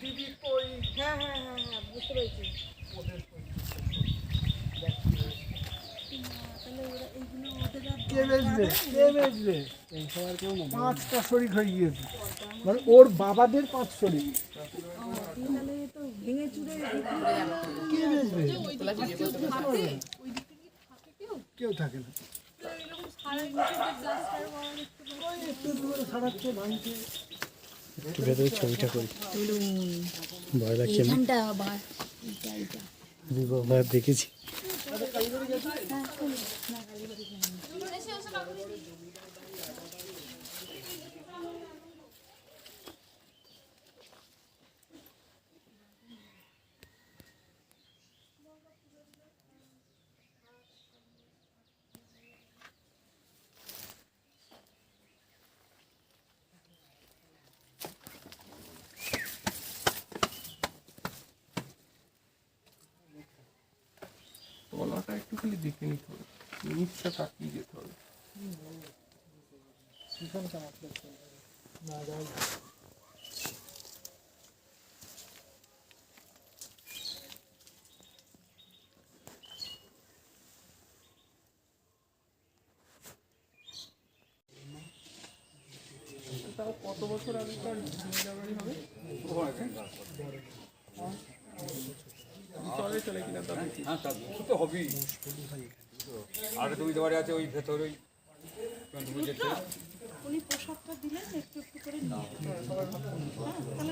দিদি কই? হ্যাঁ হ্যাঁ হ্যাঁ হ্যাঁ বুঝতে পেরেছি। পাঁচটা শরিক হয়ে গিয়েছে। মানে ওর বাবাদের পাঁচ শরিক। তাহলে তো ভেঙে চুরে কে বেচবে কেউ থাকে না একটু একটু করে সারাচ্ছে ভাঙছে একটু ভেতরে ছবিটা করি। ভয় লাগছে দেখেছি। তলাটা একটু খালি দেখে নিতে হবে। নিচটা তাকিয়ে যেতে হবে। তাও কত বছর আগেকার জমিদার বাড়ি হবে? চলে চলে কিনা তা হ্যাঁ তা হবেই। আর তুমি তোমার আছে ওই ভেতরে ওই উনি প্রসাদটা দিলেন একটু একটু করে নিয়ে।